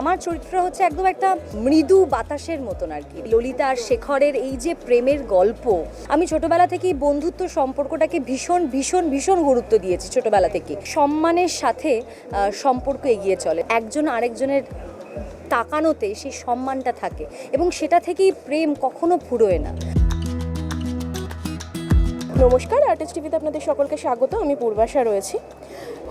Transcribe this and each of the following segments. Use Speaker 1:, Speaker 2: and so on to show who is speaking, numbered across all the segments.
Speaker 1: আমার চরিত্রটা হচ্ছে একদম একটা মৃদু বাতাসের মতন আর কি। ললিতা আর শেখরের এই যে প্রেমের গল্প, আমি ছোটবেলা থেকেই বন্ধুত্ব সম্পর্কটাকে ভীষণ ভীষণ ভীষণ গুরুত্ব দিয়েছি ছোটবেলা থেকে। সম্মানের সাথে সম্পর্ক এগিয়ে চলে। একজন আরেকজনের তাকানোতে সেই সম্মানটা থাকে এবং সেটা থেকেই প্রেম কখনো ফুরোয় না।
Speaker 2: নমস্কার, আর্টিস্ট টিভিতে আপনাদের সকলকে স্বাগত। আমি পূর্বাশা রয়েছি।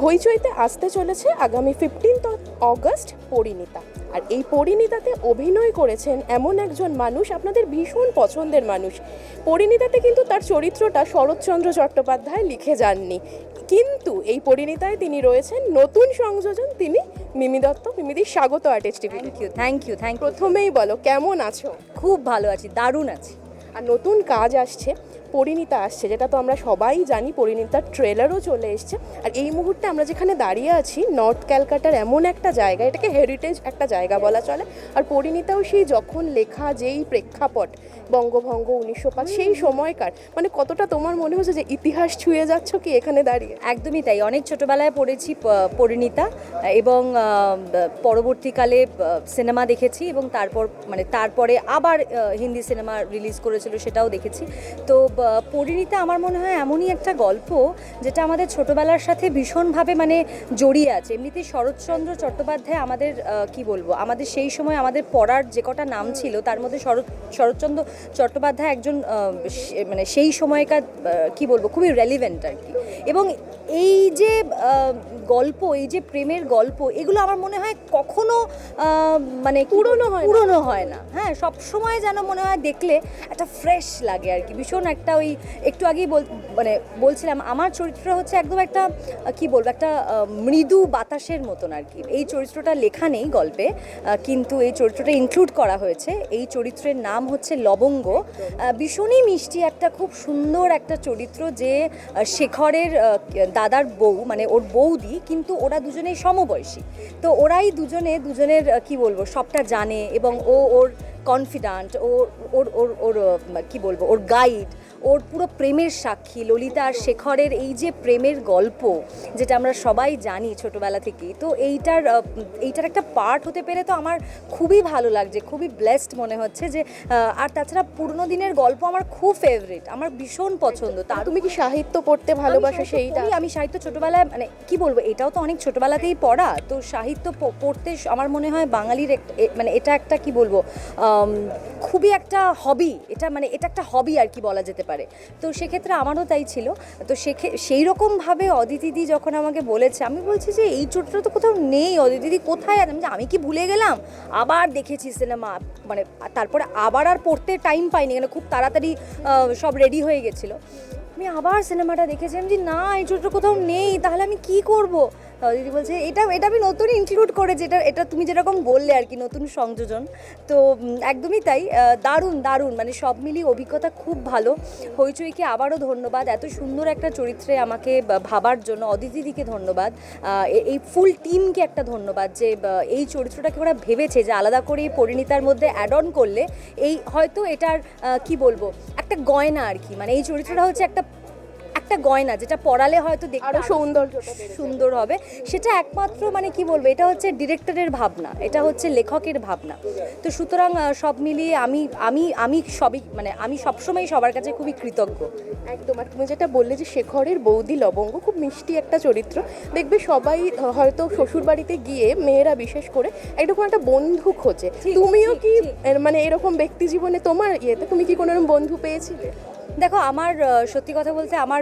Speaker 2: হইচইতে আসতে চলেছে আগামী ফিফটিন্থ অগস্ট পরিণীতা। আর এই পরিণীতাতে অভিনয় করেছেন এমন একজন মানুষ আপনাদের ভীষণ পছন্দের মানুষ। পরিণীতাতে কিন্তু তার চরিত্রটা শরৎচন্দ্র চট্টোপাধ্যায় লিখে যাননি। কিন্তু এই পরিণীতায় তিনি রয়েছেন নতুন সংযোজন তিনি মিমি দত্ত মিমিদি স্বাগত artist TV
Speaker 1: thank you thank you thank you
Speaker 2: প্রথমেই বলো কেমন আছো?
Speaker 1: খুব ভালো আছি দারুণ আছি।
Speaker 2: আর নতুন কাজ আসছে। পরিণীতা আসছে যেটা তো আমরা সবাই জানি পরিণীতার ট্রেলারও চলে এসছে। আর এই মুহূর্তে আমরা যেখানে দাঁড়িয়ে আছি নর্থ ক্যালকাটার এমন একটা জায়গা এটাকে হেরিটেজ একটা জায়গা বলা চলে। আর পরিণীতাও সেই যখন লেখা যেই প্রেক্ষাপট বঙ্গভঙ্গ উনিশশো পাঁচ সেই সময়কার মানে কতটা তোমার মনে হচ্ছে যে ইতিহাস ছুঁয়ে যাচ্ছ কি এখানে দাঁড়িয়ে?
Speaker 1: একদমই তাই। অনেক ছোটোবেলায় পড়েছি পরিণীতা এবং পরবর্তীকালে সিনেমা দেখেছি এবং তারপর মানে তারপরে আবার হিন্দি সিনেমা রিলিজ করেছিল সেটাও দেখেছি। তো পরিণীতা আমার মনে হয় এমনই একটা গল্প যেটা আমাদের ছোটবেলার সাথে ভীষণভাবে মানে জড়িয়ে আছে। এমনিতে শরৎচন্দ্র চট্টোপাধ্যায় আমাদের কি বলব আমাদের সেই সময় আমাদের পড়ার যে কটা নাম ছিল তার মধ্যে শরৎ শরৎচন্দ্র চট্টোপাধ্যায় একজন মানে সেই সময়কার কি বলব খুবই রেলিভেন্ট আর কি। এবং এই যে গল্প এই যে প্রেমের গল্প এগুলো আমার মনে হয় কখনো মানে পুরনো হয় পুরনো হয় না। হ্যাঁ সব সময় যেন মনে হয় দেখলে একটা ফ্রেশ লাগে আর কি। ভীষণ একটা ওই একটু আগেই বল মানে বলছিলাম আমার চরিত্রটা হচ্ছে একদম একটা কি বলব একটা মৃদু বাতাসের মতন আর কি। এই চরিত্রটা লেখা নেই গল্পে কিন্তু এই চরিত্রটা ইনক্লুড করা হয়েছে। এই চরিত্রের নাম হচ্ছে লবঙ্গ। ভীষণই মিষ্টি একটা খুব সুন্দর একটা চরিত্র যে শেখরের দাদার বউ মানে ওর বৌদি, কিন্তু ওরা দুজনেই সমবয়সী। তো ওরাই দুজনে, দুজনের কি বলব, সবটা জানে এবং ও ওর কনফিডেন্ট ওর ওর ওর কী কি বলব, ওর গাইড ওর পুরো প্রেমের সাক্ষী ললিতা আর শেখরের এই যে প্রেমের গল্প যেটা আমরা সবাই জানি ছোটবেলা থেকেই তো এইটার এইটার একটা পার্ট হতে পেরে তো আমার খুবই ভালো লাগছে খুবই ব্লেসড মনে হচ্ছে যে আর তাছাড়া পুরনো দিনের গল্প আমার খুব ফেভারিট আমার ভীষণ পছন্দ তা
Speaker 2: তুমি কি সাহিত্য পড়তে ভালোবাসো সেইটা?
Speaker 1: আমি সাহিত্য ছোটবেলায় মানে কি বলব এটাও তো অনেক ছোটবেলাতেই পড়া তো সাহিত্য পড়তে আমার মনে হয় বাঙালির মানে এটা একটা কি বলব খুবই একটা হবি এটা মানে এটা একটা হবি আর কি বলা যেতে পারে। তো সেক্ষেত্রে আমারও তাই ছিল। তো সেই রকমভাবে অদিতিদি যখন আমাকে বলেছে, আমি বলছি যে, এই চরিত্র তো কোথাও নেই অদিতিদি কোথায় আমি আমি কি ভুলে গেলাম? আবার দেখেছি সিনেমা মানে তারপরে আবার আর পড়তে টাইম পাইনি, কেন খুব তাড়াতাড়ি সব রেডি হয়ে গেছিল। আমি আবার সিনেমাটা দেখেছি। আমি যে না এই চরিত্র কোথাও নেই, তাহলে আমি কি করব? তাও দিদি বলছে, এটা এটা আমি নতুন ইনক্লুড করে যেটা এটা তুমি যেরকম বললে আর কি, নতুন সংযোজন। তো একদমই তাই। দারুণ দারুণ। মানে সব মিলিয়ে অভিজ্ঞতা খুব ভালো। হইচইকে আবারও ধন্যবাদ। এত সুন্দর একটা চরিত্রে আমাকে ভাবার জন্য অদিতিদিকে ধন্যবাদ। এই ফুল টিমকে একটা ধন্যবাদ যে এই চরিত্রটাকে ওরা ভেবেছে যে আলাদা করে পরিণীতার মধ্যে অ্যাড অন করলে এই হয়তো এটার কি বলব, একটা গয়না আর কি। মানে এই চরিত্রটা হচ্ছে একটা একটা গয়না যেটা পড়ালে হয়তো
Speaker 2: আরও যাবে।
Speaker 1: সুন্দর হবে। সেটা একমাত্র মানে কি বলব এটা হচ্ছে ডিরেক্টরের ভাবনা এটা হচ্ছে লেখকের ভাবনা। তো সুতরাং সব মিলিয়ে আমি আমি আমি সবই মানে আমি সবসময় সবার কাছে খুবই কৃতজ্ঞ।
Speaker 2: একদম আর তুমি যেটা বললে যে শেখরের বৌদি লবঙ্গ খুব মিষ্টি একটা চরিত্র। দেখবে সবাই হয়তো শ্বশুর বাড়িতে গিয়ে মেয়েরা বিশেষ করে এরকম একটা বন্ধু খোঁজে। তুমিও কি মানে এরকম ব্যক্তি জীবনে তোমার ইয়েতে তুমি কি কোনো বন্ধু পেয়েছিলে?
Speaker 1: দেখো, আমার সত্যি কথা বলতে আমার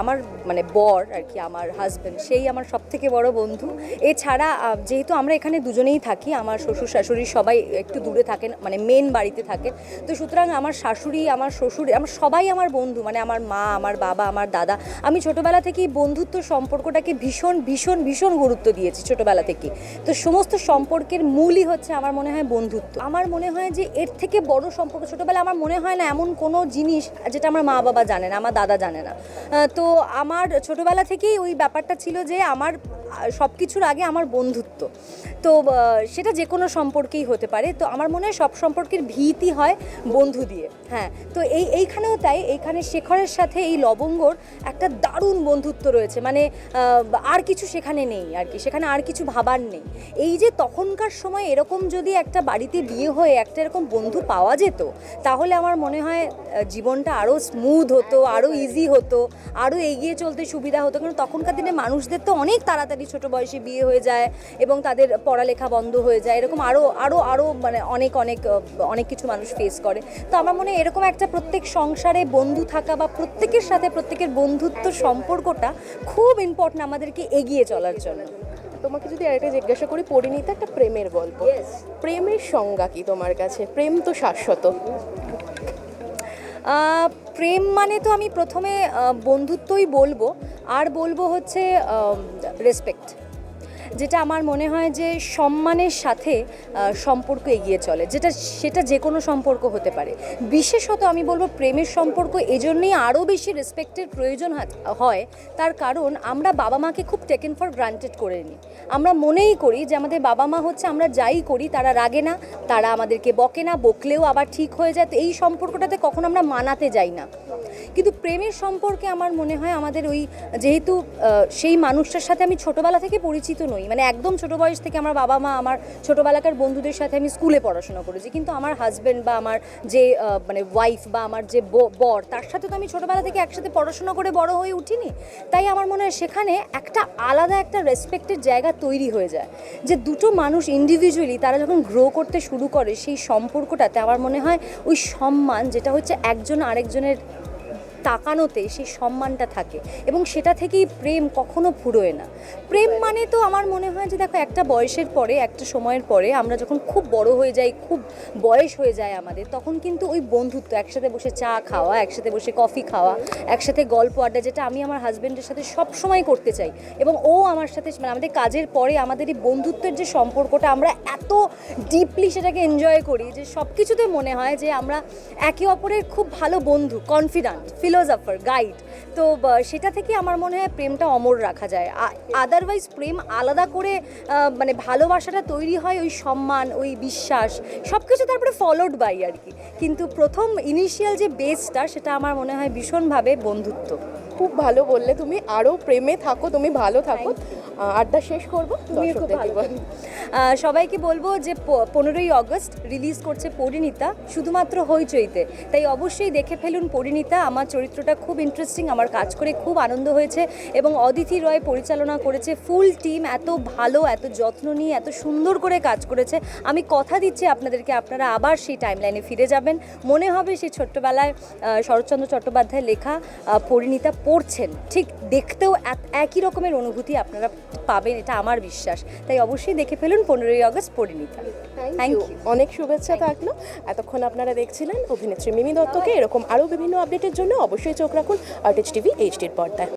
Speaker 1: আমার মানে বর আর কি, আমার হাজব্যান্ড সেই আমার সব থেকে বড় বন্ধু। এছাড়া যেহেতু আমরা এখানে দুজনেই থাকি, আমার শ্বশুর, শাশুড়ি সবাই একটু দূরে থাকেন মানে মেন বাড়িতে থাকেন। তো সুতরাং আমার শাশুড়ি, আমার শ্বশুর, আমার সবাই আমার বন্ধু মানে আমার মা, আমার বাবা, আমার দাদা। আমি ছোটোবেলা থেকেই বন্ধুত্ব সম্পর্কটাকে ভীষণ ভীষণ ভীষণ গুরুত্ব দিয়েছি ছোটবেলা থেকে তো সমস্ত সম্পর্কের মূলই হচ্ছে আমার মনে হয় বন্ধুত্ব। আমার মনে হয় যে এর থেকে বড় সম্পর্ক ছোটোবেলা আমার মনে হয় না এমন কোনো জিনিস যেটা আমার মা বাবা জানে না, আমার দাদা জানে না। তো আমার ছোটোবেলা থেকেই ওই ব্যাপারটা ছিল যে আমার সব কিছুর আগে আমার বন্ধুত্ব। তো সেটা যে কোনো সম্পর্কেই হতে পারে। তো আমার মনে হয় সব সম্পর্কের ভীতি হয় বন্ধু দিয়ে। হ্যাঁ তো এই, এইখানেও তাই, এইখানে শেখরের সাথে এই লবঙ্গর একটা দারুণ বন্ধুত্ব রয়েছে। মানে আর কিছু সেখানে নেই আর কি, সেখানে আর কিছু ভাবার নেই। এই যে তখনকার সময় এরকম যদি একটা বাড়িতে বিয়ে হয়ে একটা এরকম বন্ধু পাওয়া যেত, তাহলে আমার মনে হয় জীবনটা আরও স্মুথ হতো আরও ইজি হতো আরও এগিয়ে চলতে সুবিধা হতো। কারণ তখনকার দিনে মানুষদের তো অনেক তাড়াতাড়ি ছোট বয়সে বিয়ে হয়ে যায় এবং তাদের পড়ালেখা বন্ধ হয়ে যায়, এরকম আরও আরও আরও মানে অনেক অনেক অনেক কিছু মানুষ ফেস করে। তো আমার মনে হয় এরকম একটা প্রত্যেক সংসারে বন্ধু থাকা বা প্রত্যেকের সাথে প্রত্যেকের বন্ধুত্ব সম্পর্কটা খুব ইম্পর্টেন্ট আমাদেরকে এগিয়ে চলার জন্য।
Speaker 2: তোমাকে যদি আরেকটা জিজ্ঞাসা করি পরিণীতা একটা প্রেমের গল্প। প্রেমের সংজ্ঞা কি তোমার কাছে? প্রেম তো শাশ্বত।
Speaker 1: প্রেম মানে তো আমি প্রথমে বন্ধুত্বই বলব। আর বলব হচ্ছে রেসপেক্ট যেটা আমার মনে হয় যে সম্মানের সাথে সম্পর্ক এগিয়ে চলে। যেটা, সেটা যে কোনো সম্পর্ক হতে পারে। বিশেষত আমি বলব প্রেমের সম্পর্ক এজন্যই আরও বেশি রেসপেক্টের প্রয়োজন হয়। তার কারণ আমরা বাবা মাকে খুব টেকেন ফর গ্রান্টেড করে নিই আমরা মনেই করি যে আমাদের বাবা মা হচ্ছে আমরা যাই করি, তারা রাগে না, তারা আমাদেরকে বকে না, বকলেও আবার ঠিক হয়ে যায়। তো এই সম্পর্কটাতে কখনো আমরা মানাতে যাই না। কিন্তু প্রেমের সম্পর্কে আমার মনে হয় আমাদের ওই, যেহেতু সেই মানুষটার সাথে আমি ছোটোবেলা থেকে পরিচিত নই মানে একদম ছোটো বয়স থেকে আমার বাবা মা, আমার ছোটোবেলাকার বন্ধুদের সাথে আমি স্কুলে পড়াশোনা করেছি, কিন্তু আমার হাজব্যান্ড বা আমার যে মানে ওয়াইফ বা আমার যে বর, তার সাথে তো আমি ছোটোবেলা থেকে একসাথে পড়াশোনা করে বড় হয়ে উঠিনি, তাই আমার মনে হয় সেখানে একটা আলাদা একটা রেসপেক্টের জায়গা তৈরি হয়ে যায়, যে দুটো মানুষ ইন্ডিভিজুয়ালি তারা যখন গ্রো করতে শুরু করে সেই সম্পর্কটাতে আমার মনে হয় ওই সম্মান যেটা হচ্ছে একজন আরেকজনের তাকানোতে সেই সম্মানটা থাকে এবং সেটা থেকেই প্রেম কখনো ফুরোয় না। প্রেম মানে তো আমার মনে হয় যে দেখো, একটা বয়সের পরে, একটা সময়ের পরে আমরা যখন খুব বড় হয়ে যাই, খুব বয়স হয়ে যায় আমাদের, তখন কিন্তু ওই বন্ধুত্ব, একসাথে বসে চা খাওয়া, একসাথে বসে কফি খাওয়া, একসাথে গল্প আড্ডা, যেটা আমি আমার হাজব্যান্ডের সাথে সব সময় করতে চাই এবং ও আমার সাথে মানে আমাদের কাজের পরে আমাদের এই বন্ধুত্বের যে সম্পর্কটা, আমরা এত ডিপলি সেটাকে এনজয় করি যে সব কিছুতে মনে হয় যে আমরা একে অপরের খুব ভালো বন্ধু কনফিডেন্ট ফিলোজফার গাইড তো সেটা থেকে আমার মনে হয় প্রেমটা অমর রাখা যায়। আদারওয়াইজ প্রেম আলাদা করে মানে ভালোবাসাটা তৈরি হয় ওই সম্মান, ওই বিশ্বাস সব কিছু তারপরে ফলোড বাই আর কি। কিন্তু প্রথম ইনিশিয়াল যে বেসটা সেটা আমার মনে হয় ভীষণভাবে বন্ধুত্ব।
Speaker 2: খুব ভালো বললে। তুমি আরও প্রেমে থাকো তুমি ভালো থাকো। আড্ডা শেষ করব
Speaker 1: সবাইকে বলব যে পনেরোই অগস্ট রিলিজ করছে পরিণীতা শুধুমাত্র হইচইতে। তাই অবশ্যই দেখে ফেলুন পরিণীতা আমার চরিত্রটা খুব ইন্টারেস্টিং আমার কাজ করে খুব আনন্দ হয়েছে এবং অদিতি রয় পরিচালনা করেছে ফুল টিম এত ভালো এত যত্ন নিয়ে এত সুন্দর করে কাজ করেছে। আমি কথা দিচ্ছি আপনাদেরকে আপনারা আবার সেই টাইমলাইনে ফিরে যাবেন। মনে হবে সেই ছোট্টবেলায় শরৎচন্দ্র চট্টোপাধ্যায় লেখা পরিণীতা পড়ছেন ঠিক দেখতেও এক- একই রকমের অনুভূতি আপনারা পাবেন এটা আমার বিশ্বাস। তাই অবশ্যই দেখে ফেলুন পনেরোই আগস্ট পরিণীতা।
Speaker 2: থ্যাংক ইউ অনেক শুভেচ্ছা থাকল। এতক্ষণ আপনারা দেখছিলেন অভিনেত্রী মিমি দত্তকে। এরকম আরও বিভিন্ন আপডেটের জন্য অবশ্যই চোখ রাখুন আর্টিস্ট টিভি এইচডির পর্দায়।